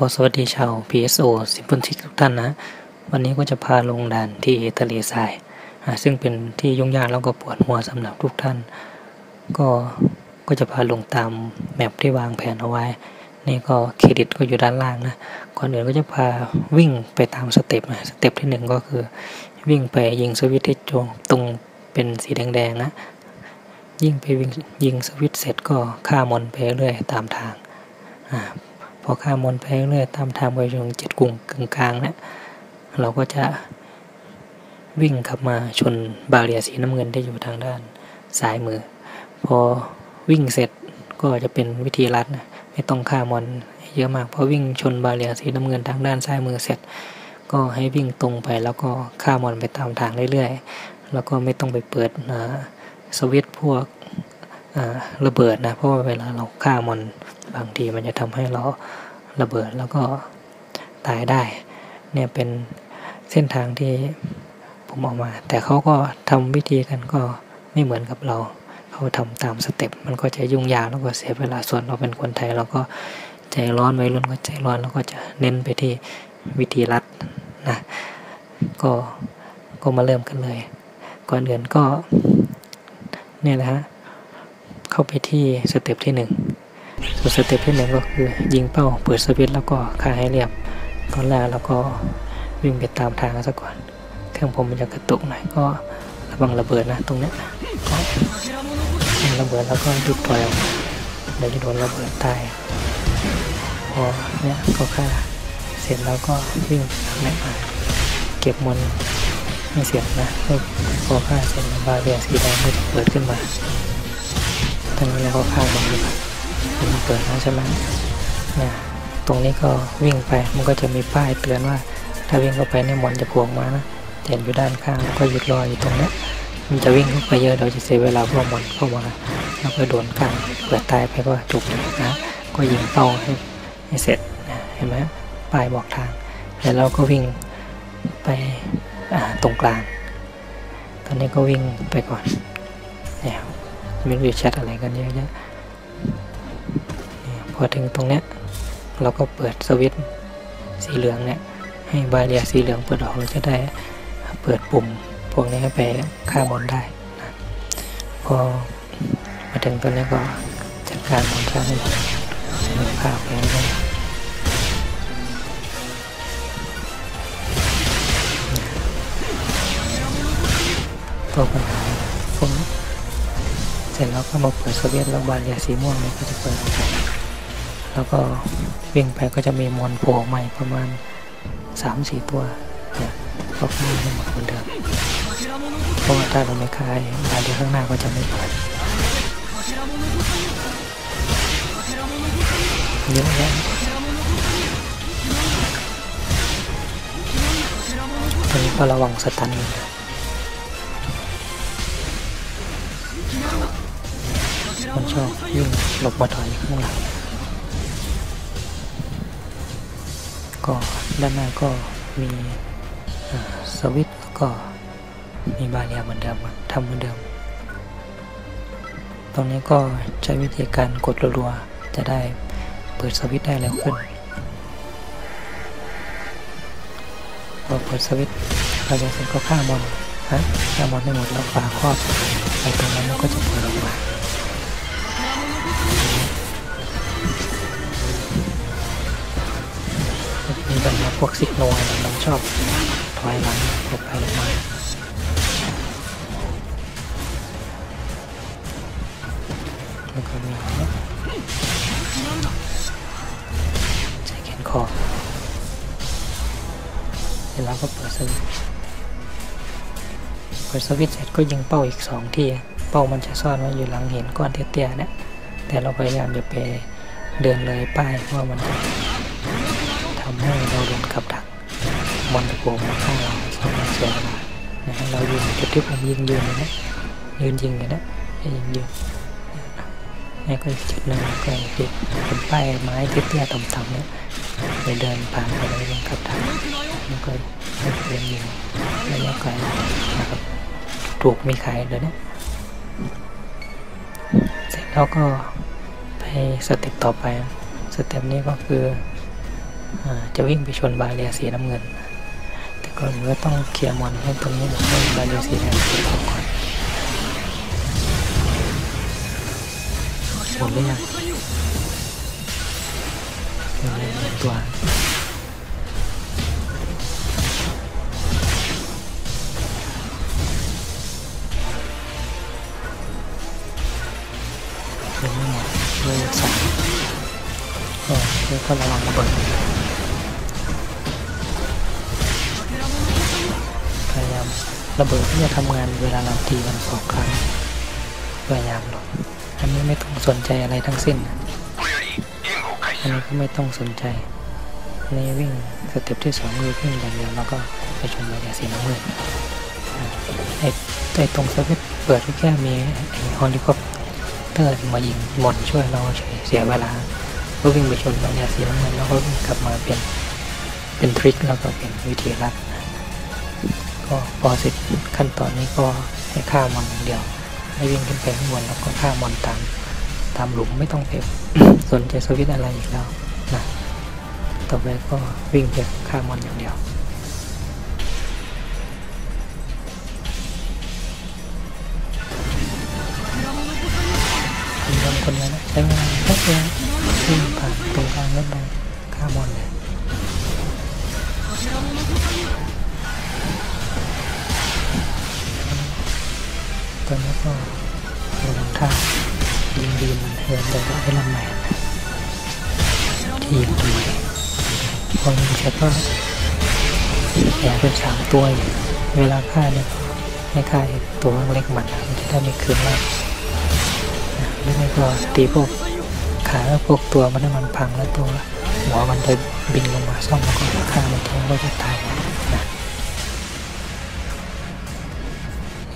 ก็สวัสดีชาว PSO สิบุนทิกทุกท่านนะ วันนี้ก็จะพาลงด่านที่ทะเลทรายซึ่งเป็นที่ยุ่งยากแล้วก็ปวดหัวสำหรับทุกท่าน ก็ก็จะพาลงตามแมปที่วางแผนเอาไว้ นี่ก็เครดิตก็อยู่ด้านล่างนะก่อนอื่นก็จะพาวิ่งไปตามสเต็ปนะสเต็ปที่หนึ่งก็คือ วิ่งไปยิงสวิตที่จงตรงเป็นสีแดงๆนะยิ่งไปวิ่งยิงสวิตเสร็จก็ฆ่ามอนไปเรื่อยตามทาง อ่าพอข้ามมนไปเรื่อยตามทางไปจนเจ็ดกุ่งกึ่งกลางเนะี่ยเราก็จะวิ่งกลับมาชนบาเรียสีน้ำเงินที่อยู่ทางด้านซ้ายมือ พอวิ่งเสร็จก็จะเป็นวิธีรัดนะไม่ต้องข้ามอนเยอะมากพอวิ่งชนบาเรียสีน้ำเงินทางด้านซ้ายมือเสร็จ ก็ให้วิ่งตรงไปแล้วก็ข้ามอนไปตามทางเรื่อยๆ แล้วก็ไม่ต้องไปเปิดนะสวิตพวก ระเบิดนะ เพราะว่าเวลาเราฆ่ามอนบางทีมันจะทำให้เราระเบิดแล้วก็ตายได้ เนี่ยเป็นเส้นทางที่ผมออกมา แต่เขาก็ทำวิธีกันก็ไม่เหมือนกับเราเขาทำตามสเต็ปมันก็จะยุ่งยากแล้วก็เสียเวลาส่วนเราเป็นคนไทยเราก็ใจร้อนไว้รุ่นก็ใจร้อนแล้วก็จะเน้นไปที่วิธีรัดนะก็ก็มาเริ่มกันเลย ก่อนอื่นก็เนี่ยนะฮะ เข้าไปที่สเต็ปที่หนึ่งส่วนสเต็ปที่หนึ่งก็คือยิงเป้าเปิดสวิตแล้วก็คาให้เรียบตอนแรกแล้วก็วิ่งไปตามทางซะก่อน เครื่องผมมันจะกระตุกหน่อยก็ระวังระเบิดนะตรงนี้ก็ระเบิดแล้วก็ยุบถอยออกเดี๋ยวจะโดนระเบิดตายพอเนี่ยก็ฆ่าเสร็จแล้วก็วิ่งทางไหนมาเก็บมนไม่เสียนะพอฆ่าเสร็จบาเรียสีแดงก็จะเปิดขึ้นมา ตอนนี้เราก็ฆ่ามันดีกว่ามันเปิดแล้วใช่ไหมเนี่ยตรงนี้ก็วิ่งไปมันก็จะมีป้ายเตือนว่า ถ้าวิ่งเข้าไปเนี่ยมอนจะพวงมานะเห็นอยู่ด้านข้างก็หยุดรออยู่ตรงนี้มันจะวิ่งเข้าไปเยอะเราจะเสียเวลาพวกมอนเข้ามาแล้วก็โดนกันเปิดตายไปก็จบนะก็ยิงเป้าให้ให้เสร็จเห็นไหมป้ายบอกทางแล้วเราก็วิ่งไปตรงกลาง ตอนนี้ก็วิ่งไปก่อนเนี่ย ไม่รู้แชทอะไรกันเยอะแยะพอถึงตรงเนี้ยเราก็เปิดสวิตช์สีเหลืองเนี่ยให้บาเรียสีเหลืองเปิดออกเราจะได้เปิดปุ่มพวกนี้ไปฆ่าบอลได้นะพอมาถึงตรงนี้ก็จัดการบอลฆ่าให้หมดฆ่าไปเลยตัวปัญหา สร็จแล้วก็มาเปิดสวิตช์แล้วบาเรียสีม่วงนี่ก็จะเปิดออกแล้วก็วิ่งไปก็จะมีมอนโผล่ใหม่ประมาณสามสี่ตัวเนี่ยก็ฆ่าให้หมดเหมือนเดิมเพราะว่าถ้าเราไม่คายบานที่ข้างหน้าก็จะไม่เปิดเยอะแยะตอนนี้ก็ระวังสตัน คนชอบวิ่งหลบมาถอยข้างหลังก็ด้านหน้าก็มีสวิตก็มีบาเรียเหมือนเดิมทำเหมือนเดิม ตรงนี้ก็ใช้วิธีการกดรัวๆจะได้เปิดสวิตได้เร็วขึ้นพอเปิดสวิตบาเรียเสร็จก็ฆ่ามอนฮะฆ่ามอนได้หมดแล้วฝาครอบไปตรงนั้นมันก็จะเปิดออกมา มีแบบพวกซิกโนมันชอบถอยหลังหลบไปหลบมาแล้วก็มีนะใช้แขนคอเสร็จแล้วก็เปิดสวิตเปิดสวิตเสร็จก็ยิงเป้าอีกสองทีเป้ามันจะซ่อนไว้อยู่หลังเหินก้อนเตี้ยๆเนี่ย แต่เราพยายามจะไปเดินเลยป้ายว่ามันทำให้เราโดนกับดักมอนตะโกมาฆ่าเราสองเสียเวลานะฮะเรายืนจุดที่ผมยิงยืนเลยนะยืนยิงเลยนะยิงยืนนี่ก็จุดหนึ่งก็ติดเป็นป้ายไม้เตี้ยๆต่ำๆเนี่ยไปเดินผ่านไปเลยโดนกับดักแล้วก็เดินยิงระยะไกลนะครับถูกมีขายเลยนะเส แล้วก็ไปสเต็ปต่อไป สเต็ปนี้ก็คือจะวิ่งไปชนบาเรียสีน้ำเงิน แต่ก่อนก็ต้องเคลียร์มอนให้ตรงนี้ให้บาเรียสีแดงเสร็จก่อนหมดหรือยังตัว ก็แล้วก็ระวังระเบิดพยายามระเบิดที่จะทำงานเวลาเราตีมันสองครั้งพยายามหลบอันนี้ไม่ต้องสนใจอะไรทั้งสิ้น อันนี้ก็ไม่ต้องสนใจอันนี้วิ่งสเต็ปที่สองคือวิ่งอย่างเดียวแล้วก็ไปชนไปแต่สีน้ำเงินไอ้ไอ้ตรงสวิตช์เปิดแค่มีไอ้ฮอลิคอปเตอร์มายิงหมดช่วยเราเฉยเสียเวลา ก็วิ่งไปชนบางยาสีน้ำเงินแล้วก็วิ่งกลับมาเป็นเป็นทริคแล้วก็เป็นวิธีรัดก็พอเสร็จขั้นตอนนี้ก็ให้ฆ่ามอนอย่างเดียว ให้วิ่งขึ้นไปข้างบนแล้วก็ฆ่ามอนตามตามหลุมไม่ต้องไปสนใจสวิตอะไรอีกแล้วนะต่อไปก็วิ่งไปฆ่ามอนอย่างเดียวคนเดียวคนเดียวนะใช้เวลาแป๊บเดียว วิ่งผ่านตรงกลางรถไปฆ่ามอนเลยตอนนี้ก็ลงท่ายิงดีมันเทินแต่ก็ให้ลำใหม่ทีมทำไมพอยิงเสร็จก็แอบเป็นสามตัวอยู่เวลาฆ่าเนี่ยให้ฆ่าตัวเล็กมันนะมันจะได้ไม่คืนมากนะไม่งั้นก็ตีพวก ขาพวกตัวมันให้มันพังแล้วตัวหัวมันจะบินลงมาซ่อมแล้วก็ฆ่ามันทิ้งก็จะตายนะ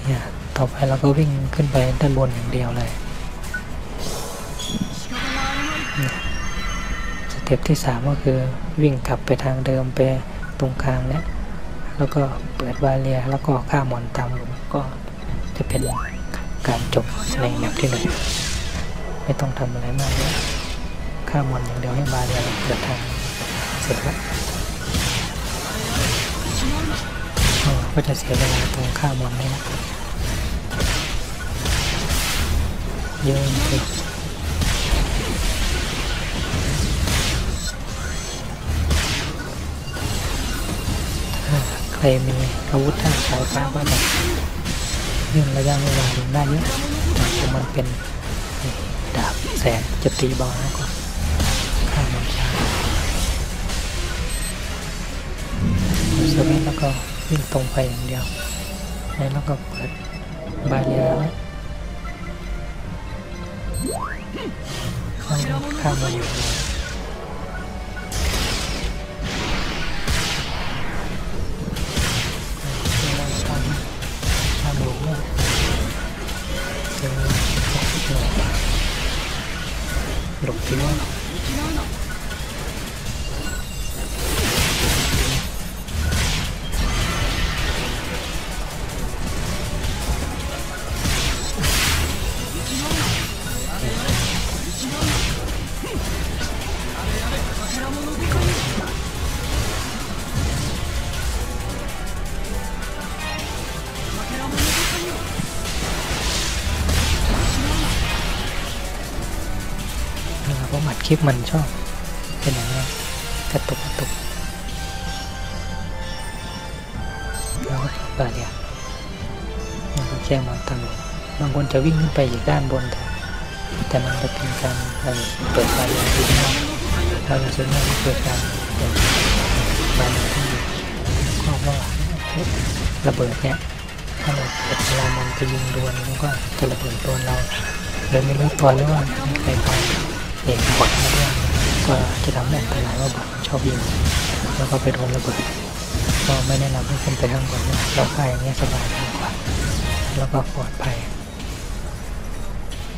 เนี่ยต่อไปเราก็วิ่งขึ้นไปด้านบนอย่างเดียวเลยสเต็ปที่สามก็คือวิ่งกลับไปทางเดิมไปตรงกลางเนี่ยแล้วก็เปิดบาเรียแล้วก็ฆ่ามอนตามหลุมก็จะเป็นการจบในแมปที่หนึ่ง ไม่ต้องทำอะไรมากเลยฆ่ามอนอย่างเดียวให้บาเรียเปิดทางเสร็จแล้วเออก็จะเสียเวลาตรงฆ่ามอนนี่นะเยอะเลยถ้าใครมีอาวุธท่าสายฟ้าก็แบบเรื่องระยะเวลาถึงได้เยอะแต่มันเป็น ดาบแสนจะตีเบาแล้วก็ข้ามมันช้าสวิตแล้วก็วิ่งตรงไปอย่างเดียว แล้วก็เปิดบาเรียไว้ข้ามข้ามมาอยู่ ลิปมันชอบเป็นอย่างนี้กระตุกกระตุกแล้วก็บาเรียมันก็แค่มอนตังบางคนจะวิ่งขึ้นไปอีกด้านบนแต่แต่มันจะเป็นการเปิดบาเรียที่นอกเราจะซื้อมาเปิดการเปิดบาเรียที่ก็ว่าระเบิดเนี่ยถ้าเราเปิดเวลามันไปยิงดวลมันก็จะระเบิดโดนเราเลยไม่รู้ตัวหรือว่าใครไป เองบอดมาด้วยก็จะทำให้อันตรายว่าบอดชอบยิงแล้วก็ไปโดนระเบิดก็ไม่แนะนำให้ขึ้นไปข้างบนนะเราค่ายอย่างเงี้สบายดีกว่า แล้วก็ปลอดภัย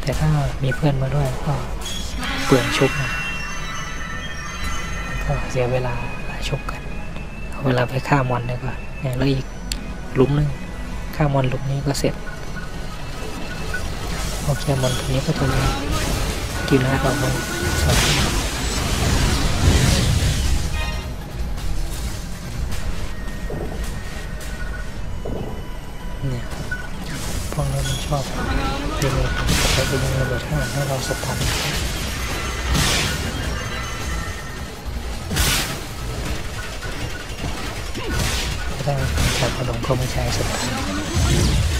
แต่ถ้ามีเพื่อนมาด้วยก็เปลืองชุบนะก็เสียเวลาหลายชุบกันเอาเวลาไปฆ่ามอนดีกว่าเนี่ยแล้วอีกลุมหนึงฆ่ามอนลุมนี้ก็เสร็จโอเคมอนตัวนี้ก็จะมี กินให้เราบ้าเนี่ยพวกเรามันชอบเป็นเขาจะยิงระเบิดข้างหลังให้เราสะพันก็ต้องจับขนมเข้าม่ใช้สะพัน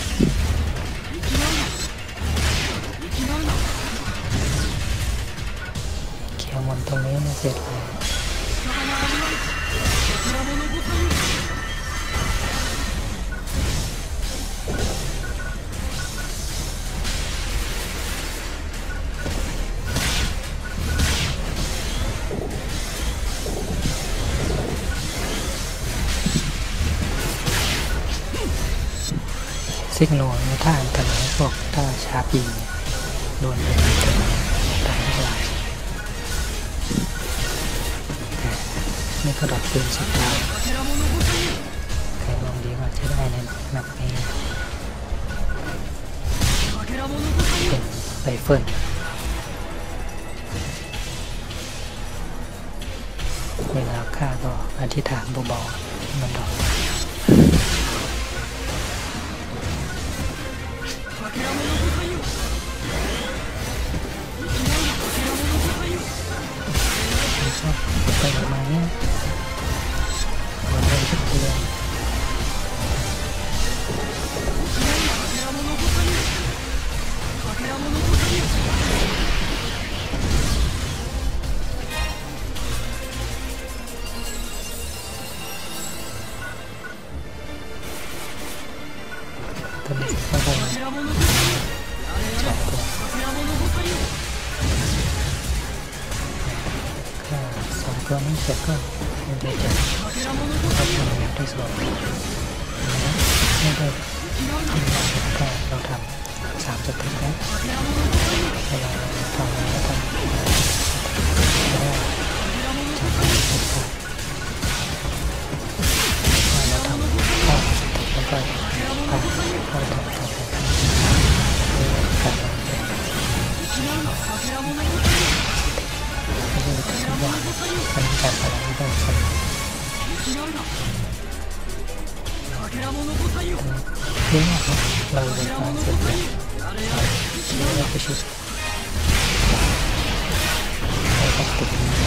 มอนตรงนี้ไม่ยเสร็จเลยซิกโนนท่าอันตรายพวกท่าชาปีโดนเป็นอันตราย นี่ก็ดอกปืนสุดท้ายใครลองดีก็จะได้ในแบบนี้เป็นไรเฟิลเวลาฆ่าก็อธิษฐานเบาๆมันดอกชอบไปประมาณนี้เห มือนเดินทุ สองตัวนี้เสร็จก็มันจะจะก็ทำอย่างที่สองไม่ได้ก็เราทำสามสเต็ปแล้วเวลาเราทำแล้วทำจะได้จับไปทุกตัวเราทำข้อแล้วก็ทำข้อต่อต่อไปการวางแผนไม่ใช่แต่ทุก อย่างมันมีการพลังที่ต้องใช้นี่นะครับเราจะทำเสร็จแล้วเร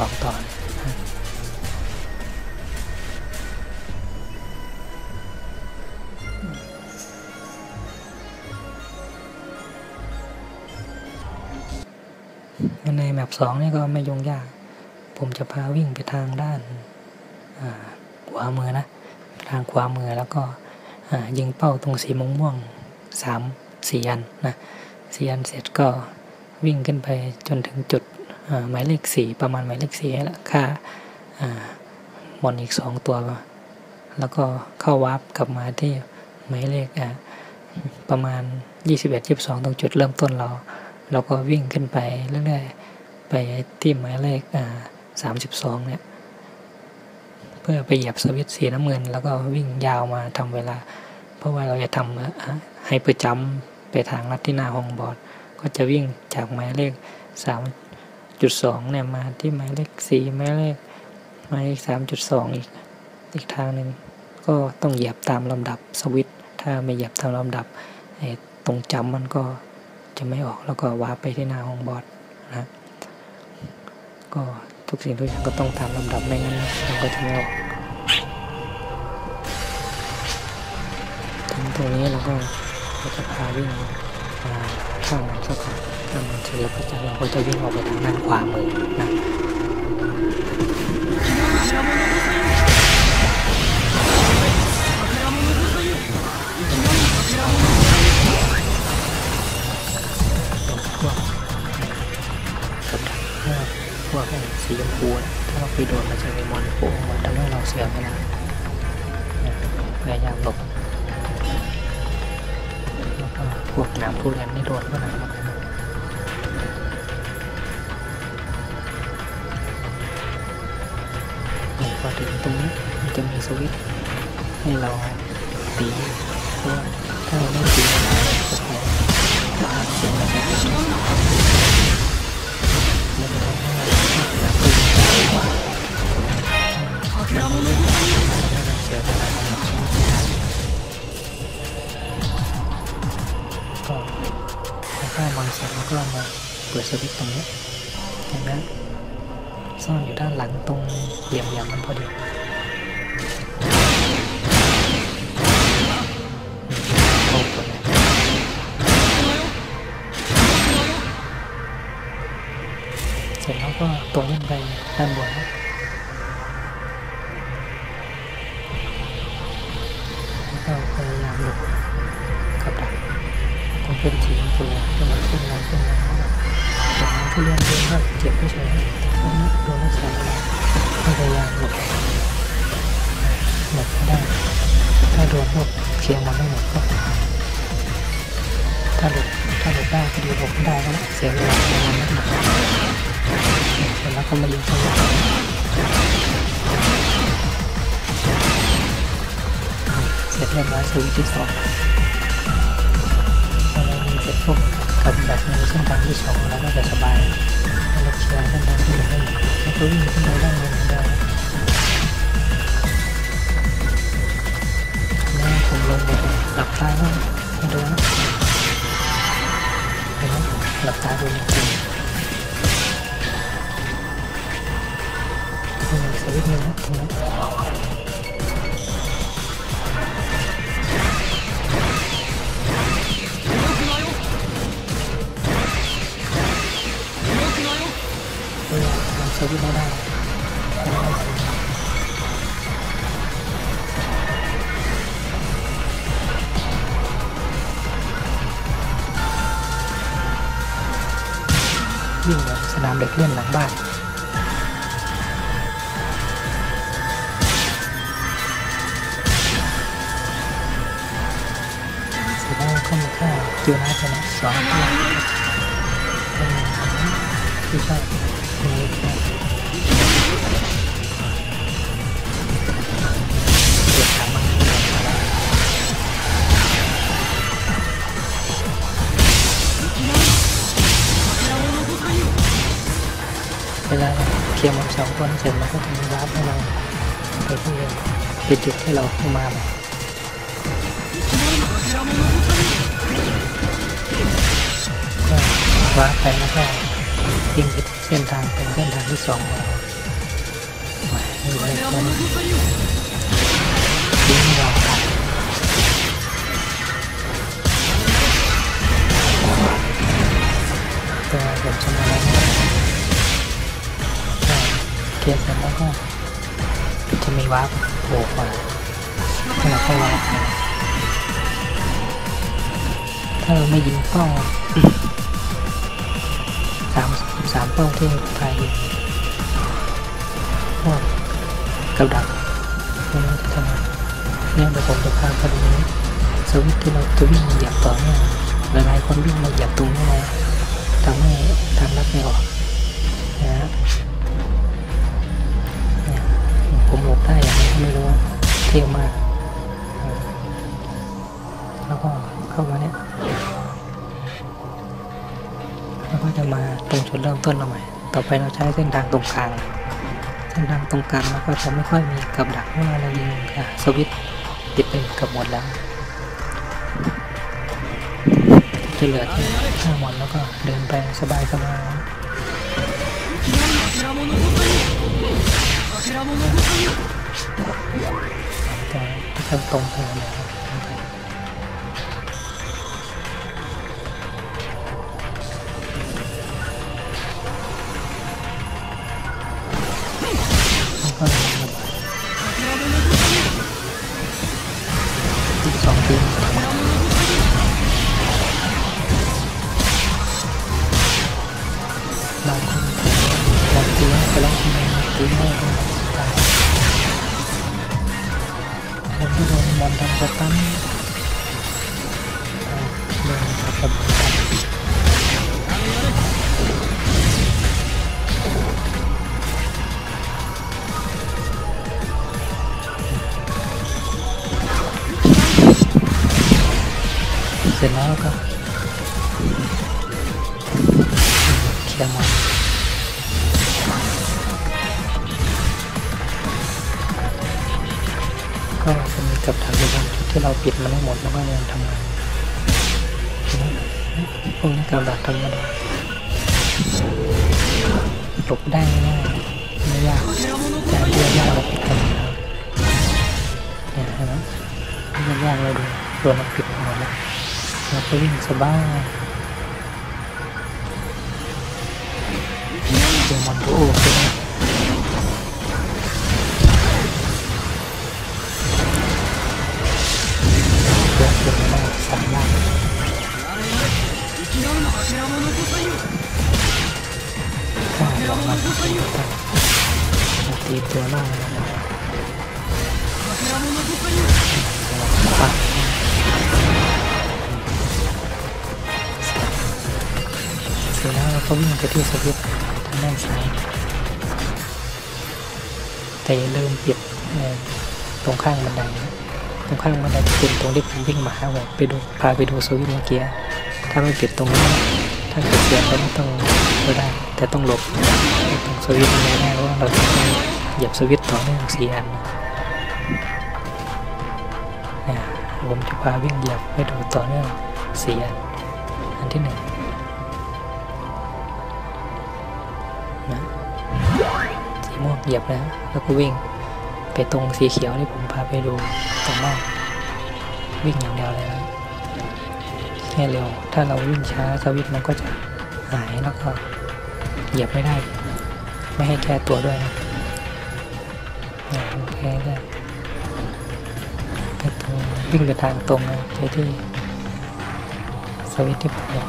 สองตอนในแมปสองนี่ก็ไม่ยุ่งยาก ผมจะพาวิ่งไปทางด้านขวามือนะ ทางขวามือแล้วก็ยิงเป้าตรงสีม่วงม่วงสามสี่อันนะสี่อันเสร็จก็วิ่งขึ้นไปจนถึงจุด หมายเลขสี่ประมาณหมายเลขสี่แล้วค่าอ่ามอนอีกสองตัว แล้วก็เข้าวาร์ปกลับมาที่หมายเลขประมาณ 21 22 ตรงจุดเริ่มต้นเรา เราก็วิ่งขึ้นไปเรื่อยๆไปที่หมายเลขอ่าสามสิบสองเนี่ย เพื่อไปเหยียบสวิตช์สีน้ำเงิน แล้วก็วิ่งยาวมาทำเวลา เพราะว่าเราจะทำให้ประจำไปทางลัดที่หน้าห้องบอร์ดก็จะวิ่งจากหมายเลขสาม จุดสองเนี่ยมาที่หมายเลขสี่หมายเลขหมายเลขสามจุดสองอีกอีกทางหนึ่งก็ต้องเหยียบตามลำดับสวิตช์ถ้าไม่เหยียบตามลำดับตรงจำมันก็จะไม่ออกแล้วก็วาไปที่หน้าห้องบอร์ดนะก็ทุกสิ่งทุกอย่างก็ต้องตามลำดับไม่งั้นมันก็จะไม่ออกถึงตรงนี้เราก็จะพาวิ่งข้ามมันสักก่อ นข้ามมันเสร็จแล้วก็จะเราก็จะวิ่งออกไปทางด้านขวามือนะพวกพวกสีชมพูถ้าเราไปโดนมันจะมีมอนโผล่มาทำให้เราเสียเวลาพยายามหลบแล้วก็พวกหนามทุเรียนนี่โดนก็หนามหม này qua truyền thông nhất trong nhà Soviet hay là tỷ qua theo nên chỉ là một hộ ba chỉ là một hộ mình có là từ cái quả mình luôn trở lại còn hai bằng sản ซ่อนอยู่ด้านหลังตรงเหลี่ยมๆมันพอดีโอ้โหเสร็จแล้วก็ตัวขึ้นไปด้านบนนะ จากนั้นเลื่อนเลื่อนก็เจ็บไม่เฉยตรงนี้โดนแล้วใช้แล้วก็พยายามหลบหลบได้ ถ้าโดนพวกเคลียร์มันไม่หมดก็ถ้าหลบถ้าหลบได้ก็ดีหลบไม่ได้ก็เสียเวลาเคลียร์มันไม่หมดเสร็จแล้วก็มายิงตัวนี้เสร็จเรียบร้อยสวิตช์ที่สองพอเรายิงเสร็จปุ๊บ กับแบบในเส้นทางที่สองเราก็จะสบายแล้วเราเคลียร์เส้นทางที่หนึ่งได้แล้วก็วิ่งขึ้นไปด้านบนได้แม่ผมลงไปหลับตาก็ไม่โดนนะเห็นไหมหลับตาดูจริงๆนี่สวิตช์นึงนะ ช์ไม่ได้ไม่ได้สิวิ่งเหมือนสนามเด็กเล่นหลังบ้านเสร็จแล้วก็มาฆ่าจิวนาชนะสองตัวเป็นหนึ่งที่ชอบ เคลียร์หมดสองคนเสร็จมันก็จะมีวาร์ปให้เราไปที่เป็นจุดให้เราเข้ามาใหม่ก็วาร์ปไปแล้วก็ยิงไปเส้นทางเป็นเส้นทางที่สองของเราใหม่ไม่ได้คนยิงเราทันก็แบบชนะแล้ว ทียร์เสร็จแล้วก็จะมีวาร์ปโผล่มาให้เราเข้าวาร์ปถ้าเราไม่ยิงเป้าสามสามเป้าที่พายยิงพวกกับดักพวกนี้จะทำเนี่ยเดี๋ยวผมจะพาไปดูสวิตที่เราจะวิ่งเหยียบต่อเนี่ยหลายๆคนวิ่งมาเหยียบตรงนี้เลยทำให้ทำรับไม่ออก ผมหลบได้อย่างไรก็ไม่รู้ว่าเท่มาก แล้วก็เข้ามาเนี่ยแล้วก็จะมาตรงจุดเริ่มต้นเราใหม่ ต่อไปเราใช้เส้นทางตรงกลาง เส้นทางตรงกลางเราก็จะไม่ค่อยมีกับดักเมื่อเรายิงอะสวิตช์ติดไปเกับหมดแล้วจะเหลือแค่ห้าหมดแล้วก็เดินไปสบายสบาย แต่ถ้าตรงไปเลยครับตรงไปแล้วก็ระเบิด ทีนึงตีไม่ไที่เราปิดมันให้หมดแล้วก็ยังทำงานพวกนี้กับดักธรรมดาหลบได้ง่ายไม่ยากแต่เรื่องยากเราปิดกันหมดแล้วเนี่ยเห็นไหมเรื่องยากเราดูโดนเราปิดหมดแล้วเราก็วิ่งสบายเจอมอนโดโอเป็ ตีตัวล่างนะปัดเสร็จแล้วเราก็วิ่งไปที่สวิตช์ทางด้านซ้ายแต่อย่าลืมปิดเอ่อตรงข้างบันไดตรงข้างบันไดจะเป็นตรงที่ผมวิ่งมาแบบไปดูพาไปดูสวิตช์เมื่อกี้ถ้าไม่ปิดตรงนี้ ถ้าเกิดเสียงก็ไม่ต้องก็ได้ แต่ต้องหลบตรงสวิตช์ไม่ได้เพราะว่าเราจะต้องเหยียบสวิตช์ต่อเนื่องสี่อันเนี่ยผมจะพาวิ่งเหยียบให้ดูต่อเนื่องสี่อัน อันที่หนึ่งนะสีม่วงเหยียบแล้วแล้วก็วิ่งไปตรงสีเขียวที่ผมพาไปดูตรงนอกวิ่งอย่างเดียวเลยนะ แค่เร็ว ถ้าเราวิ่งช้าสวิตมันก็จะหายแล้วก็เหยียบไม่ได้ ไม่ให้แก้ตัวด้วยนะเนี่ยได้ไปตรงวิ่งไปทางตรงนะไปที่สวิตที่ผมบอก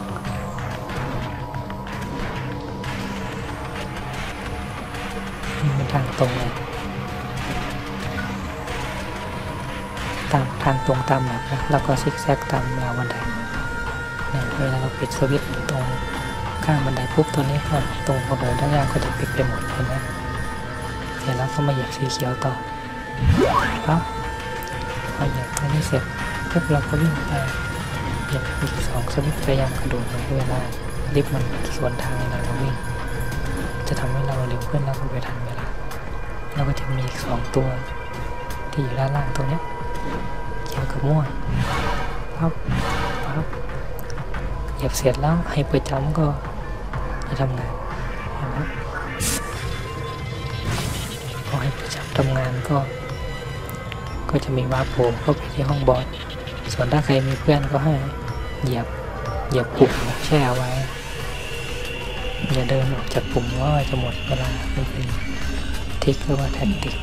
วิ่งไปทางตรงเลยตามทางตรงตามหลักนะแล้วก็ซิกแซกตามราวบันได นี่ยเวลาเราปิดสวิตช์ตรงข้างบันไดปุ๊บตัวนี้ก็ตรงกระโดดด้านล่างก็จะปิดไปหมดเห็นไหมเสร็จแล้วก็มาเหยียบสีเขียวต่อปั๊บพอเหยียบตรงนี้เสร็จปุ๊บเราก็วิ่งไปเหยียบอีกสองสวิตช์พยายามกระโดดในเวลาลิฟต์มันสวนทางเวลาเราวิ่ง จะทำให้เราเร็วขึ้นแล้วก็ไปทันเวลาแล้วก็จะมีอีกสองตัวที่อยู่ด้านล่างตรงนี้เขียวกับม่วงปั๊บปั๊บ เหยียบเสร็จแล้วให้เปิดจำก็จะทำงานเห็นไหมพอให้เปิดจำทำงานก็ ก็จะมีวาร์ปโผล่เข้าไปที่ห้องบอสส่วนถ้าใครมีเพื่อนก็ให้เหยียบเหยียบปุ่มแช่ไว้ อย่าเดินออกจากปุ่มว่าจะหมดเวลามันเป็นทริคหรือว่าแท็กติก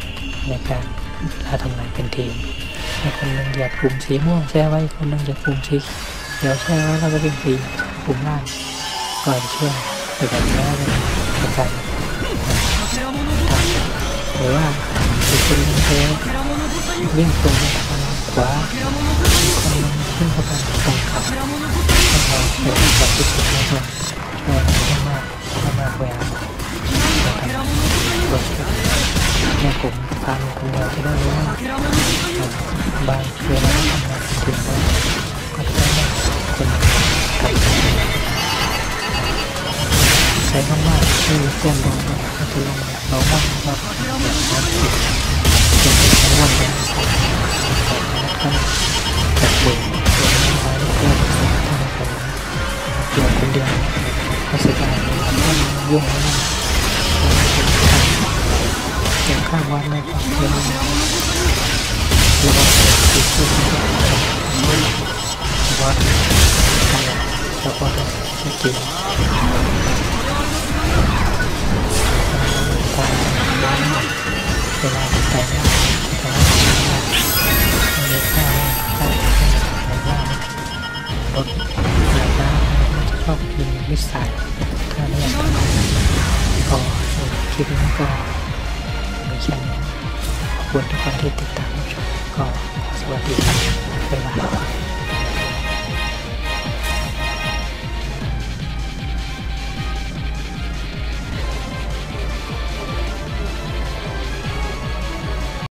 ในการเวลาทำงานเป็นทีมคนหนึ่งเหยียบปุ่มสีม่วงแช่ไว้คนหนึ่งเหยียบปุ่มสีเดี๋ยว แช่ว้แล้วก็เป็นปีปุ่มล่างก็จะช่วยในการแช่ในการหรือว่าอีกคนหนึงเทวิ่งตรงไปทางขวาคนหนึงวิ่งเข้าไปตรงขาให้เราเป็นความที่สุดแล้วก็ช่วยให้มากให้มากเวลาเราทำรถเนี่ผมพาลงคนเดียวจะได้รู้ว่าบางเวลาทำงานถึงว่าก็จะได้ คนทำใช้คำว่าชื่อเส้นลงก็จะลงแบบเราบ้างว่าแบบนั้นผิดเป็นทั้งวันเป็นทั้งแบบเด็กหายเพื่อนทั้งคนเดียวคนเดียวก็เสียดายต้องยุ่งแล้วนะเดี๋ยวข้างวันเลยครับเดี๋ยวเดี๋ยวติดตั วว่าแล้วก็จะเก่งตายบ้านเวลาแต่งงานแต่งงานเลี้ยงข้าวข้าวในบ้านรถหลายบ้านชอบกินมิสไซล์ถ้าไม่อยากก็คลิปนี้ก็มีแค่นี้ขอบคุณทุกคนที่ติดตามรับชมก็สวัสดีครับบ๊ายบาย